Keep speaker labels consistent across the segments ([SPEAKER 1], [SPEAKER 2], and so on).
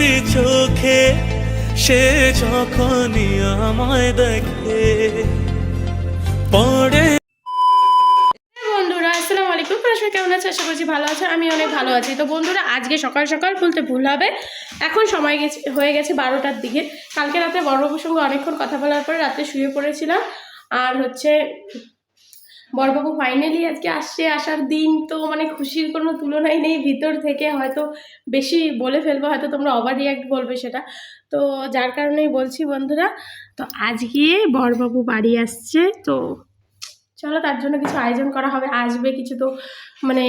[SPEAKER 1] দুটি চোখে, সে যখনই আমায় দেখে। পড়ে
[SPEAKER 2] আপনারা সবাই কেমন আছে? আশা করছি ভালো আছে। আমি অনেক ভালো আছি। তো বন্ধুরা, আজকে সকাল সকাল বলতে ভুল হবে। এখন সময় গেছে, হয়ে গেছে বারোটার দিকে। কালকে রাতে বড়বাবুর সঙ্গে অনেকক্ষণ কথা বলার পরে রাতে শুয়ে পড়েছিলাম। আর হচ্ছে বড়বাবু ফাইনালি আজকে আসছে, আসার দিন তো মানে খুশির কোনো তুলনাই নেই ভিতর থেকে। হয়তো বেশি বলে ফেলব, হয়তো তোমরা ওভার রিয়াক্ট বলবে সেটা। তো যার কারণেই বলছি বন্ধুরা, তো আজকে বরবাবু বাড়ি আসছে, তো চলো, তার জন্য কিছু আয়োজন করা হবে। আসবে কিছু তো মানে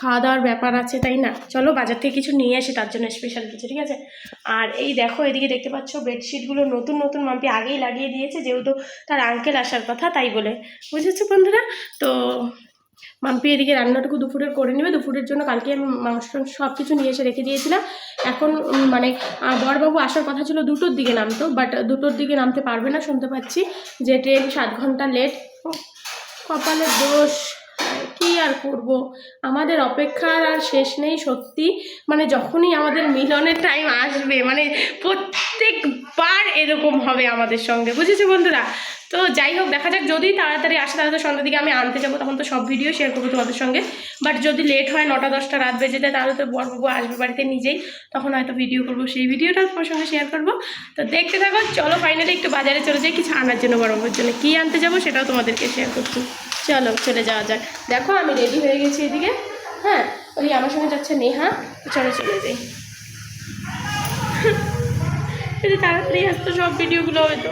[SPEAKER 2] খাওয়া দাওয়ার ব্যাপার আছে, তাই না? চলো, বাজার থেকে কিছু নিয়ে আসি, তার জন্য স্পেশাল কিছু, ঠিক আছে? আর এই দেখো, এদিকে দেখতে পাচ্ছ বেডশিটগুলো নতুন নতুন মাম্পি আগেই লাগিয়ে দিয়েছে, যেহেতু তার আঙ্কেল আসার কথা, তাই বলে। বুঝেছ বন্ধুরা? তো মাম্পি এদিকে রান্নাটুকু দুপুরের করে নেবে। দুপুরের জন্য কালকে আমি মাংস সব কিছু নিয়ে এসে রেখে দিয়েছিলাম। এখন মানে বরবাবু আসার কথা ছিল দুটোর দিকে নামতো বাট দুটোর দিকে নামতে পারবে না, শুনতে পাচ্ছি। যে ট্রেন সাত ঘণ্টা লেট Papai é doce. কি আর করব? আমাদের অপেক্ষার আর শেষ নেই সত্যি। মানে যখনই আমাদের মিলনের টাইম আসবে মানে প্রত্যেকবার এরকম হবে আমাদের সঙ্গে। বুঝেছ বন্ধুরা? তো যাই হোক, দেখা যাক, যদি তাড়াতাড়ি আসে, তাহলে তো সন্ধ্যার দিকে আমি আনতে যাব, তখন তো সব ভিডিও শেয়ার করব তোমাদের সঙ্গে। বাট যদি লেট হয়, নটা, দশটা, রাত বেজে যায়, তাহলে তো বড়বাবু আসবে বাড়িতে নিজেই। তখন হয়তো ভিডিও করব। সেই ভিডিওটা তোমার সঙ্গে শেয়ার করব। তো দেখতে থাকো, চলো ফাইনালি একটু বাজারে চলে যাই, কিছু আনার জন্য বড়বাবুর জন্য। কী আনতে যাব সেটাও তোমাদেরকে শেয়ার করছি। চলো, চলে যাওয়া যাক। দেখো, আমি রেডি হয়ে গেছি এদিকে। হ্যাঁ ওই আমার সঙ্গে যাচ্ছে নেহা। চলো, চলে যাই। তাড়াতাড়ি আসতো সব ভিডিওগুলো হয়তো।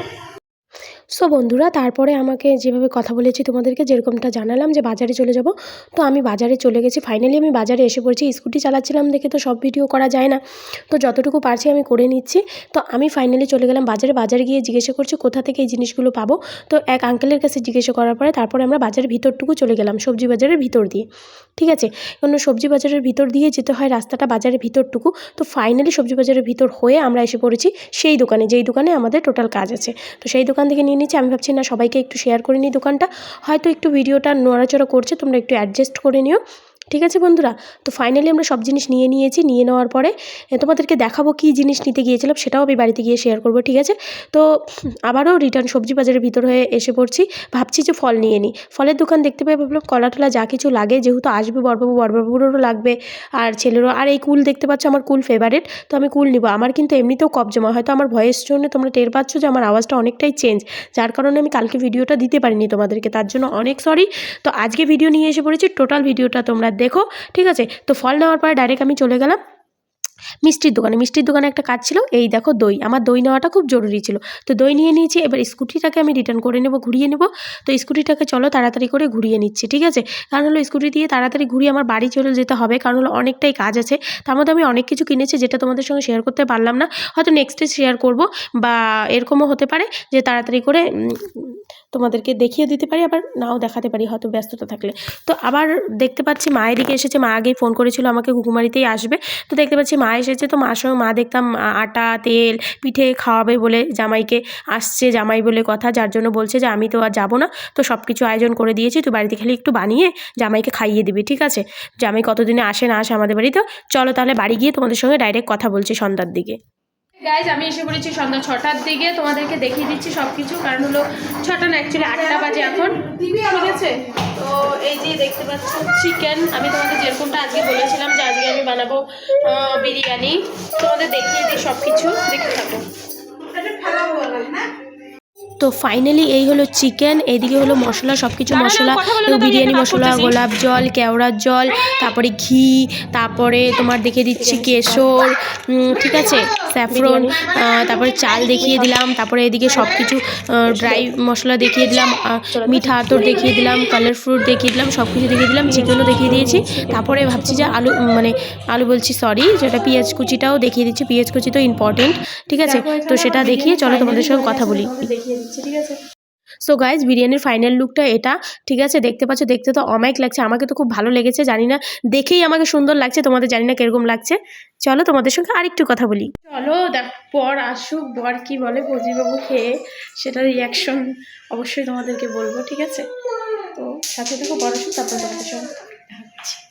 [SPEAKER 2] সো বন্ধুরা, তারপরে আমাকে যেভাবে কথা বলেছি তোমাদেরকে, যেরকমটা জানালাম যে বাজারে চলে যাব। তো আমি বাজারে চলে গেছি। ফাইনালি আমি বাজারে এসে পড়েছি। স্কুটি চালাচ্ছিলাম দেখে তো সব ভিডিও করা যায় না। তো যতটুকু পারছি আমি করে নিচ্ছি। তো আমি ফাইনালি চলে গেলাম বাজারে। বাজারে গিয়ে জিজ্ঞাসা করছি, কোথা থেকে এই জিনিসগুলো পাবো? তো এক আঙ্কেলের কাছে জিজ্ঞাসা করার পরে তারপরে আমরা বাজারের ভিতরটুকু চলে গেলাম, সবজি বাজারের ভিতর দিয়ে। ঠিক আছে? কারণ সবজি বাজারের ভিতর দিয়ে যেতে হয় রাস্তাটা বাজারের ভিতরটুকু। তো ফাইনালি সবজি বাজারের ভিতর হয়ে আমরা এসে পড়েছি সেই দোকানে, যেই দোকানে আমাদের টোটাল কাজ আছে। তো সেই দোকান থেকে নিয়ে নিচ্ছি। আমি ভাবছি, না, সবাইকে একটু শেয়ার করে নিই দোকানটা। হয়তো একটু ভিডিওটা নড়াচড়া করছে, তোমরা একটু অ্যাডজাস্ট করে নিও। ঠিক আছে বন্ধুরা? তো ফাইনালি আমরা সব জিনিস নিয়ে নিয়েছি, নিয়ে নেওয়ার পরে তোমাদেরকে দেখাবো কী জিনিস নিতে গিয়েছিলাম, সেটাও আমি বাড়িতে গিয়ে শেয়ার করব, ঠিক আছে? তো আবারও রিটার্ন সবজি বাজারের ভিতর হয়ে এসে পড়ছি, ভাবছি যে ফল নিয়ে নিই। ফলের দোকান দেখতে পেয়ে ভাবলাম কলা টলা যা কিছু লাগে, যেহেতু আসবে বরবাবু বরবাবুরও লাগবে, আর ছেলেরও, আর এই কুল দেখতে পাচ্ছ আমার কুল ফেভারিট তো আমি কুল নিব। আমার কিন্তু এমনিতেও কপ জমা হয়তো আমার ভয়েস জন্য তোমরা টের পাচ্ছ যে আমার আওয়াজটা অনেকটাই চেঞ্জ যার কারণে আমি কালকে ভিডিওটা দিতে পারিনি তোমাদেরকে, তার জন্য অনেক সরি তো আজকে ভিডিও নিয়ে এসে পড়েছি টোটাল ভিডিওটা তোমরা দেখো, ঠিক আছে? তো ফল নেওয়ার পরে ডাইরেক্ট আমি চলে গেলাম মিষ্টির দোকানে। মিষ্টির দোকানে একটা কাজ ছিল, এই দেখো দই। আমার দই নেওয়াটা খুব জরুরি ছিল। তো দই নিয়ে নিয়েছি, এবার স্কুটিটাকে আমি রিটার্ন করে নেব, ঘুরিয়ে নেব। তো স্কুটিটাকে চলো তাড়াতাড়ি করে ঘুরিয়ে নিচ্ছি, ঠিক আছে? কারণ হলো স্কুটি দিয়ে তাড়াতাড়ি ঘুরিয়ে আমার বাড়ি চলে যেতে হবে, কারণ হলো অনেকটাই কাজ আছে। তার মধ্যে আমি অনেক কিছু কিনেছি যেটা তোমাদের সঙ্গে শেয়ার করতে পারলাম না। হয়তো নেক্সটে শেয়ার করব বা এরকমও হতে পারে যে তাড়াতাড়ি করে তোমাদেরকে দেখিয়ে দিতে পারি, আবার নাও দেখাতে পারি হয়তো ব্যস্ততা থাকলে। তো আবার দেখতে পাচ্ছি মা এদিকে এসেছে, মা আগেই ফোন করেছিল আমাকে ঘুঘুমারিতেই আসবে। তো দেখতে পাচ্ছি মা এসেছে, তো মার সঙ্গে মা দেখতাম আটা, তেল, পিঠে খাওয়াবে বলে জামাইকে আসছে, জামাই বলে কথা, যার জন্য বলছে যে আমি তো আর যাব না। তো সব কিছু আয়োজন করে দিয়েছি তুই বাড়িতে খালি একটু বানিয়ে জামাইকে খাইয়ে দিবি, ঠিক আছে? জামাই কতদিনে আসে না আসে আমাদের বাড়িতে চলো তাহলে বাড়ি গিয়ে তোমাদের সঙ্গে ডাইরেক্ট কথা বলছি সন্ধ্যার দিকে। গাইজ আমি এসে পড়েছি সন্ধ্যা ছটার দিকে। তোমাদেরকে দেখিয়ে দিচ্ছি সব কিছু কারণ হলো ছটা না অ্যাকচুয়ালি আটটা বাজে এখন। ঠিক আছে? তো এই যে দেখতে পাচ্ছ চিকেন আমি তোমাদের যেরকমটা আজকে বলেছিলাম যে আজকে আমি বানাবো বিরিয়ানি। তোমাদের দেখিয়ে দিই সব কিছু দেখতে তো ফাইনালি এই হলো চিকেন এইদিকে হলো মশলা সব কিছু মশলা বিরিয়ানি মশলা গোলাপ জল কেওড়ার জল তারপরে ঘি তারপরে তোমার দেখে দিচ্ছি কেশর ঠিক আছে? স্যাফরন তারপরে চাল দেখিয়ে দিলাম তারপরে এদিকে সব কিছু ড্রাই মশলা দেখিয়ে দিলাম মিঠা আতর দেখিয়ে দিলাম কালার ফ্রুট দেখিয়ে দিলাম সব কিছু দেখিয়ে দিলাম চিকেনও দেখিয়ে দিয়েছি। তারপরে ভাবছি যে আলু মানে আলু বলছি সরি যেটা পেঁয়াজ কুচিটাও দেখিয়ে দিচ্ছি পেঁয়াজ কুচি তো ইম্পর্টেন্ট ঠিক আছে? তো সেটা দেখিয়ে চলো তোমাদের সঙ্গে কথা বলি। দেখিয়ে দিচ্ছি ঠিক আছে? সো গাইজ বিরিয়ানির ফাইনাল লুকটা এটা ঠিক আছে? দেখতে পাচ্ছ দেখতে তো অমায়িক লাগছে আমাকে তো খুব ভালো লেগেছে জানি না দেখেই আমাকে সুন্দর লাগছে তোমাদের জানি না কীরকম লাগছে। চলো তোমাদের সঙ্গে আরেকটু কথা বলি। চলো দেখ পর আসুক বর কি বলে ফজিবাবু খেয়ে সেটার রিয়াকশন অবশ্যই তোমাদেরকে বলব ঠিক আছে? তো সাথে থাকো বর আসুক তারপর তোমাদের সঙ্গে দেখা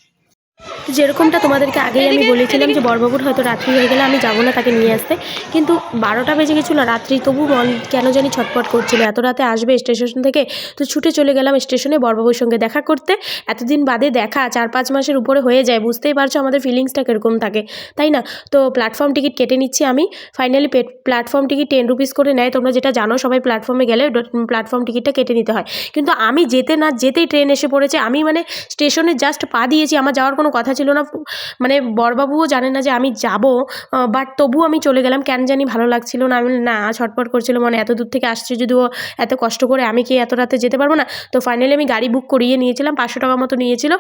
[SPEAKER 2] যেরকমটা তোমাদেরকে আগেই আমি বলেছিলাম যে বরবাবুর হয়তো রাত্রি হয়ে গেলে আমি যাব না তাকে নিয়ে আসতে। কিন্তু বারোটা বেজে গেছিল রাত্রি তবু মন কেন জানি ছটপট করছিল। এত রাতে আসবে স্টেশন থেকে তো ছুটে চলে গেলাম স্টেশনে বরবাবুর সঙ্গে দেখা করতে। এতদিন বাদে দেখা চার পাঁচ মাসের উপরে হয়ে যায় বুঝতেই পারছ আমাদের ফিলিংসটা কীরকম থাকে তাই না? তো প্ল্যাটফর্ম টিকিট কেটে নিচ্ছি আমি। Finally pay platform ticket ten rupees করে নেয়। তোমরা যেটা জানো সবাই প্ল্যাটফর্মে গেলে প্ল্যাটফর্ম টিকিটটা কেটে নিতে হয়। কিন্তু আমি যেতে না যেতেই ট্রেন এসে পড়েছে। আমি মানে স্টেশনে জাস্ট পা দিয়েছি আমার যাওয়ার কোনো কথা ছিল না। মানে বরবাবুও জানে না যে আমি যাব বাট তবু আমি চলে গেলাম। কেন জানি ভালো লাগছিল না। আমি না ছটপট করছিল মানে এত দূর থেকে আসছে যদিও এত কষ্ট করে আমি কি এত রাতে যেতে পারব না? তো ফাইনালি আমি গাড়ি বুক করিয়ে নিয়েছিলাম। পাঁচশো টাকা মতো নিয়েছিল।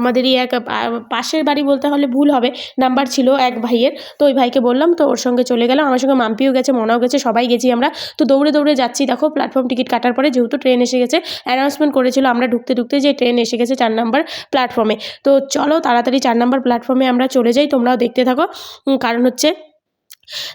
[SPEAKER 2] আমাদেরই এক পাশের বাড়ি বলতে হলে ভুল হবে। নাম্বার ছিল এক ভাইয়ের। তো ওই ভাইকে বললাম, তো ওর সঙ্গে চলে গেলাম। আমার সঙ্গে মাম্পিও গেছে, মনাও গেছে, সবাই গেছি আমরা। তো দৌড়ে দৌড়ে যাচ্ছি। দেখো প্ল্যাটফর্ম টিকিট কাটার পরে যেহেতু ট্রেন এসে গেছে অ্যানাউন্সমেন্ট করেছিল আমরা ঢুকতে ঢুকতে যে ট্রেন এসে গেছে চার নাম্বার প্ল্যাটফর্মে তো চলো তাড়াতাড়ি চার নম্বর প্ল্যাটফর্মে আমরা চলে যাই তোমরাও দেখতে থাকো। কারণ হচ্ছে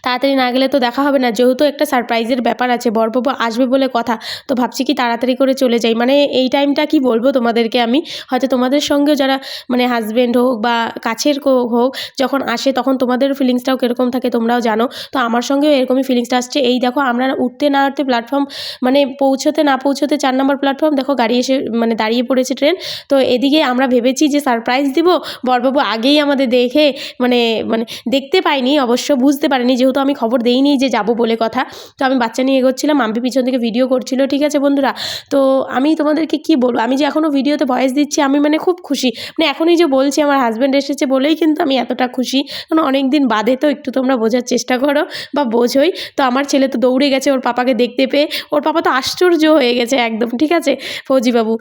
[SPEAKER 2] তাড়াতাড়ি না গেলে তো দেখা হবে না। যেহেতু একটা সারপ্রাইজের ব্যাপার আছে, বরবাবু আসবে বলে কথা, তো ভাবছি কি তাড়াতাড়ি করে চলে যাই। মানে এই টাইমটা কি বলব তোমাদেরকে আমি? হয়তো তোমাদের সঙ্গেও যারা মানে হাজব্যান্ড হোক বা কাছের হোক, যখন আসে তখন তোমাদের ফিলিংসটাও কীরকম থাকে তোমরাও জানো। তো আমার সঙ্গেও এরকমই ফিলিংসটা আসছে। এই দেখো, আমরা উঠতে না উঠতে প্ল্যাটফর্ম মানে পৌঁছতে না পৌঁছতে চার নম্বর প্ল্যাটফর্ম দেখো গাড়ি এসে মানে দাঁড়িয়ে পড়েছে ট্রেন তো এদিকে আমরা ভেবেছি যে সারপ্রাইজ দিব। বরবাবু আগেই আমাদের দেখে মানে মানে দেখতে পাইনি, অবশ্য বুঝতে পারিনি। যেহেতু আমি খবর দেইনি যে যাব বলে কথা, তো আমি বাচ্চা নিয়ে এগোচ্ছিলাম মাম্পি পিছন থেকে ভিডিও করছিল, ঠিক আছে বন্ধুরা? তো আমি তোমাদেরকে কি বলব? আমি যে এখনও ভিডিওতে ভয়েস দিচ্ছি, আমি মানে খুব খুশি। মানে এখনই যে বলছি, আমার হাজব্যান্ড এসেছে বলেই কিন্তু আমি এতটা খুশি। কারণ অনেক দিন বাদে তো একটু তোমরা বোঝার চেষ্টা করো বা বোঝোই। তো আমার ছেলে তো দৌড়ে গেছে, ওর পাপাকে দেখতে পেয়ে। ওর পাপা তো আশ্চর্য হয়ে গেছে একদম, ঠিক আছে? ফৌজিবাবু।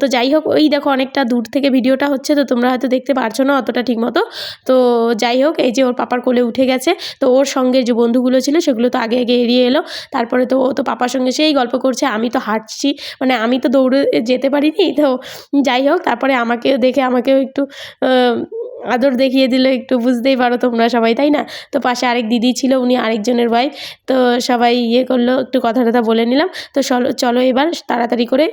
[SPEAKER 2] তো যাই হোক, ওই দেখো অনেকটা দূর থেকে ভিডিওটা হচ্ছে, তো তোমরা হয়তো দেখতে পারছ না অতটা ঠিক মতো তো যাই হোক, এই যে ওর পাপার কোলে উঠে গেছে। তো ওর সঙ্গে যে বন্ধুগুলো ছিল সেগুলো তো আগে আগে এড়িয়ে এলো। তারপরে তো ও তো পাপার সঙ্গে সেই গল্প করছে, আমি তো হাঁটছি মানে আমি তো দৌড়ে যেতে পারিনি, তো যাই হোক, তারপরে আমাকে দেখে আমাকেও একটু আদর দেখিয়ে দিল, একটু বুঝতেই পারো তোমরা সবাই, তাই না? তো পাশে আরেক দিদি ছিল, উনি আরেকজনের ওয়াইফ তো সবাই ইয়ে করল, একটু কথা টথা বলে নিলাম। তো চলো চলো এবার তাড়াতাড়ি করে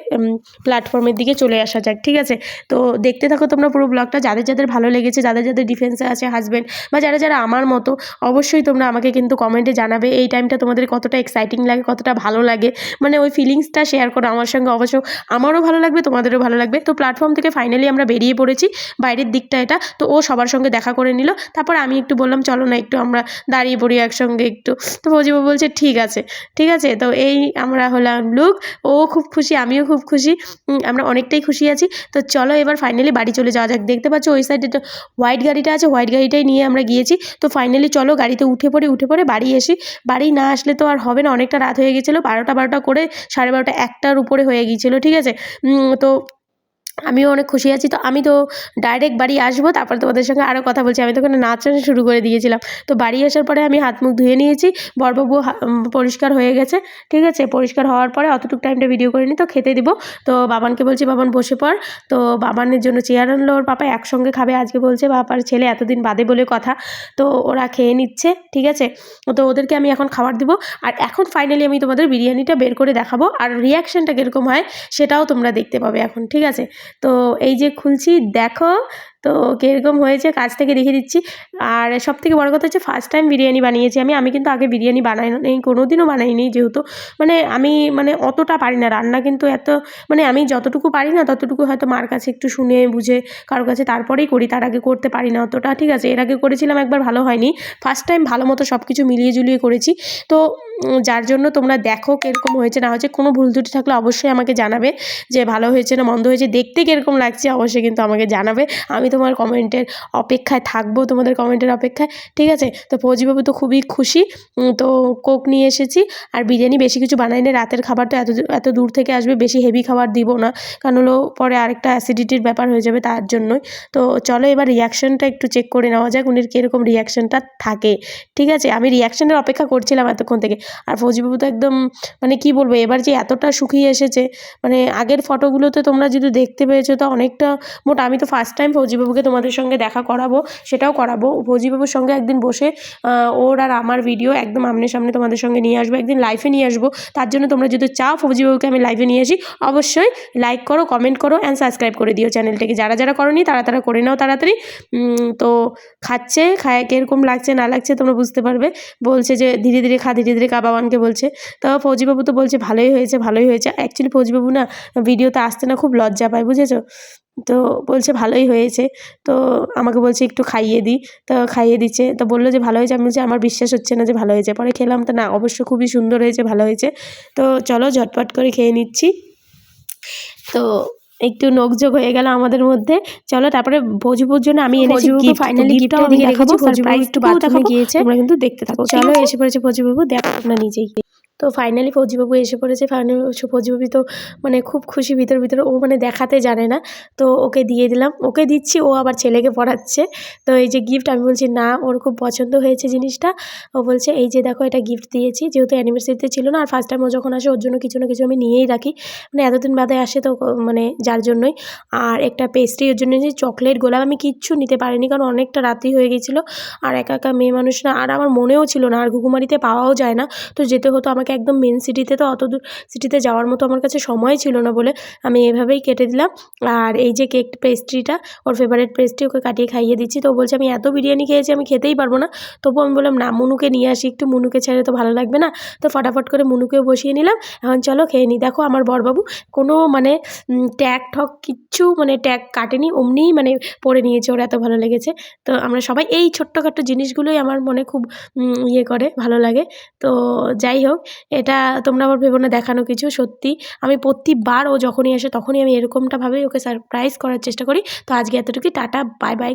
[SPEAKER 2] প্ল্যাটফর্মের দিকে চলে আসা যাক, ঠিক আছে? তো দেখতে থাকো তোমরা পুরো ব্লগটা যাদের যাদের ভালো লেগেছে, যাদের যাদের ডিফেন্সে আছে হাজব্যান্ড বা যারা যারা আমার মতো, অবশ্যই তোমরা আমাকে কিন্তু কমেন্টে জানাবে, এই টাইমটা তোমাদের কতটা এক্সাইটিং লাগে, কতটা ভালো লাগে। মানে ওই ফিলিংসটা শেয়ার করো আমার সঙ্গে, অবশ্য আমারও ভালো লাগবে, তোমাদেরও ভালো লাগবে। তো প্ল্যাটফর্ম থেকে ফাইনালি আমরা বেরিয়ে পড়েছি, বাইরের দিকটা এটা। তো ও সবার সঙ্গে দেখা করে নিল। তারপর আমি একটু বললাম, চলো না একটু আমরা দাঁড়িয়ে পড়ি একসঙ্গে একটু। তো ফজিবা বলছে, ঠিক আছে ঠিক আছে। তো এই আমরা হলাম লুক। ও খুব খুশি, আমিও খুব খুশি। আমরা অনেকটাই খুশি আছি। তো চলো এবার ফাইনালি বাড়ি চলে যাওয়া যাক। দেখতে পাচ্ছ ওই সাইডে তো হোয়াইট গাড়িটা আছে হোয়াইট গাড়িটাই নিয়ে আমরা গিয়েছি। তো ফাইনালি চলো গাড়িতে উঠে পড়ে উঠে পড়ে বাড়ি এসি। বাড়ি না আসলে তো আর হবে না, অনেকটা রাত হয়ে গেছিল। বারোটা বারোটা করে সাড়ে বারোটা একটার উপরে হয়ে গিয়েছিল, ঠিক আছে? তো আমিও অনেক খুশি আছি। তো আমি তো ডাইরেক্ট বাড়ি আসব, তারপর তোমাদের সঙ্গে আরও কথা বলছি। আমি তো ওখানে নাচানো শুরু করে দিয়েছিলাম। তো বাড়ি আসার পরে আমি হাত মুখ ধুয়ে নিয়েছি, বরবাবু পরিষ্কার হয়ে গেছে, ঠিক আছে? পরিষ্কার হওয়ার পরে অতটুকু টাইমটা ভিডিও করে নিই তো খেতে দিব। তো বাবানকে বলছি, বাবান, বসে পড়। তো বাবানের জন্য চেয়ার আনলো ওর পাপা, একসঙ্গে খাবে আজকে বলছে। বাবার ছেলে এতদিন বাদে বলে কথা, তো ওরা খেয়ে নিচ্ছে, ঠিক আছে? তো ওদেরকে আমি এখন খাবার দিব। আর এখন ফাইনালি আমি তোমাদের বিরিয়ানিটা বের করে দেখাবো। আর রিয়াকশানটা কীরকম হয়, সেটাও তোমরা দেখতে পাবে এখন, ঠিক আছে? তো এই যে খুলছি দেখো তো কীরকম হয়েছে কাছ থেকে দেখে দিচ্ছি। আর সব থেকে বড় কথা হচ্ছে ফার্স্ট টাইম বিরিয়ানি বানিয়েছি আমি। আমি কিন্তু আগে বিরিয়ানি বানাই নেই কোনো দিনও বানাইনি যেহেতু। মানে আমি মানে অতটা পারি না, রান্না কিন্তু এত মানে আমি যতটুকু পারি না ততটুকু হয়তো মার কাছে একটু শুনে বুঝে কারও কাছে তারপরেই করি, তার আগে করতে পারি না অতটা। ঠিক আছে, এর আগে করেছিলাম, একবার ভালো হয়নি। ফার্স্ট টাইম ভালো মতো সব কিছু মিলিয়ে জুলিয়ে করেছি। তো যার জন্য তোমরা দেখো কীরকম হয়েছে, না হয়েছে, কোনো ভুল ত্রুটি থাকলে অবশ্যই আমাকে জানাবে যে ভালো হয়েছে না মন্দ হয়েছে। দেখতে কীরকম লাগছে অবশ্যই কিন্তু আমাকে জানাবে। আমি তোমার কমেন্টের অপেক্ষায় থাকব, তোমাদের কমেন্টের অপেক্ষায়। ঠিক আছে? তো ফৌজিবাবু তো খুবই খুশি তো কোক নিয়ে এসেছি। আর বিরিয়ানি বেশি কিছু বানাই না রাতের খাবারটা এত এত দূর থেকে আসবে, বেশি হেভি খাবার দিব না। কারণ হলো পরে আরেকটা অ্যাসিডিটির ব্যাপার হয়ে যাবে তার জন্যই। তো চলো এবার রিয়াকশানটা একটু চেক করে নেওয়া যাক, উনির কীরকম রিয়াকশানটা থাকে। ঠিক আছে? আমি রিয়াকশানের অপেক্ষা করছিলাম এতক্ষণ থেকে। আর ফৌজিবাবু তো একদম মানে কি বলব, এবার যে এতটা শুকিয়ে এসেছে মানে আগের ফটোগুলোতে তোমরা যদি দেখতে পেয়েছ, তো অনেকটা মোট, আমি তো ফার্স্ট টাইম ফৌজিবাবুকে তোমাদের সঙ্গে দেখা করাবো, সেটাও করাবো। ফৌজিবাবুর সঙ্গে একদিন বসে ওর আর আমার ভিডিও একদম আমনে সামনে তোমাদের সঙ্গে নিয়ে আসব, একদিন লাইভে নিয়ে আসব। তার জন্য তোমরা যদি চাও ফৌজিবাবুকে আমি লাইভে নিয়ে আসি, অবশ্যই লাইক করো কমেন্ট করো অ্যান্ড সাবস্ক্রাইব করে দিও চ্যানেলটাকে যারা যারা করনি তারা তারা করে নাও তাড়াতাড়ি। তো খাচ্ছে, খায়, কীরকম লাগছে, না লাগছে তোমরা বুঝতে পারবে। বলছে যে, ধীরে ধীরে খা, ধীরে ধীরে খা, বাবানকে বলছে। তো ফৌজিবাবু তো বলছে, ভালোই হয়েছে ভালোই হয়েছে। অ্যাকচুয়ালি ফৌজিবাবু না ভিডিওতে আসতে না খুব লজ্জা পায়, বুঝেছ? তো বলছে ভালোই হয়েছে। তো আমাকে বলছে একটু খাইয়ে দিই তো খাইয়ে দিচ্ছে। তো বলল যে ভালো হয়েছে। আমি বলছি আমার বিশ্বাস হচ্ছে না যে ভালো হয়েছে। পরে খেলাম। তো না অবশ্য খুবই সুন্দর হয়েছে ভালো হয়েছে। তো চলো ঝটপট করে খেয়ে নিচ্ছি। তো একটু নোকঝোক হয়ে গেল আমাদের মধ্যে। চলো তারপরে ভোজপুর জন্য আমি এনেছি গিফট ফাইনালি
[SPEAKER 3] gift
[SPEAKER 2] গিফট দেখাবো সারপ্রাইজ
[SPEAKER 3] একটু
[SPEAKER 2] বাথরুমে
[SPEAKER 3] গিয়েছে।
[SPEAKER 2] তোমরা কিন্তু দেখতে থাকো। চলো এসে পড়েছে ফৌজিবাবু দেখো না নিজেই। তো ফাইনালি ফৌজিবাবু এসে পড়েছে। ফাইনালি ফৌজিবাবু তো মানে খুব খুশি ভিতর, ভিতরে, ও মানে দেখাতে জানে না। তো ওকে দিয়ে দিলাম। ওকে দিচ্ছি, ও আবার ছেলেকে পড়াচ্ছে। তো এই যে গিফট আমি বলছি, না, ওর খুব পছন্দ হয়েছে জিনিসটা। ও বলছে, এই যে দেখো, এটা গিফট দিয়েছি। যেহেতু অ্যানিভার্সারিতে ছিল না, আর ফার্স্ট টাইম ও যখন আসে, ওর জন্য কিছু না কিছু আমি নিয়েই রাখি। মানে এতদিন বাদে আসে তো মানে যার জন্যই। আর একটা পেস্ট্রি ওর জন্য যে চকলেট গোলাপ আমি কিচ্ছু নিতে পারিনি, কারণ অনেকটা রাত্রি হয়ে গেছিল। আর একা একা মেয়ে মানুষ না, আর আমার মনেও ছিল না, আর ঘুঘুমারিতে পাওয়াও যায় না। তো যেতে হতো আমাকে একদম মেন সিটিতে তো অত দূর সিটিতে যাওয়ার মতো আমার কাছে সময় ছিল না বলে আমি এভাবেই কেটে দিলাম। আর এই যে কেক পেস্ট্রিটা ওর ফেভারিট পেস্ট্রি ওকে কাটিয়ে খাইয়ে দিচ্ছি। তো বলছে, আমি এত বিরিয়ানি খেয়েছি, আমি খেতেই পারব না। তবু আমি বললাম, না, মুনুকে নিয়ে আসি, একটু মুনুকে ছেড়ে তো ভালো লাগবে না। তো ফটাফট করে মুনুকেও বসিয়ে নিলাম। এখন চলো খেয়ে নিই। দেখো আমার বরবাবু কোনো মানে ট্যাগ ঠক কিচ্ছু মানে ট্যাগ কাটেনি, অমনিই মানে পরে নিয়েছে, ওর এত ভালো লেগেছে। তো আমরা সবাই এই ছোট্টখাট্ট জিনিসগুলোই আমার মনে খুব ইয়ে করে, ভালো লাগে। তো যাই হোক এটা তোমরা আবার ভেবো না, দেখানো কিছু, সত্যি। আমি প্রতিবার ও যখনই আসে তখনই আমি এরকমটা ভাবেই ওকে সারপ্রাইজ করার চেষ্টা করি। তো আজকে এতটুকুই, টাটা বাই বাই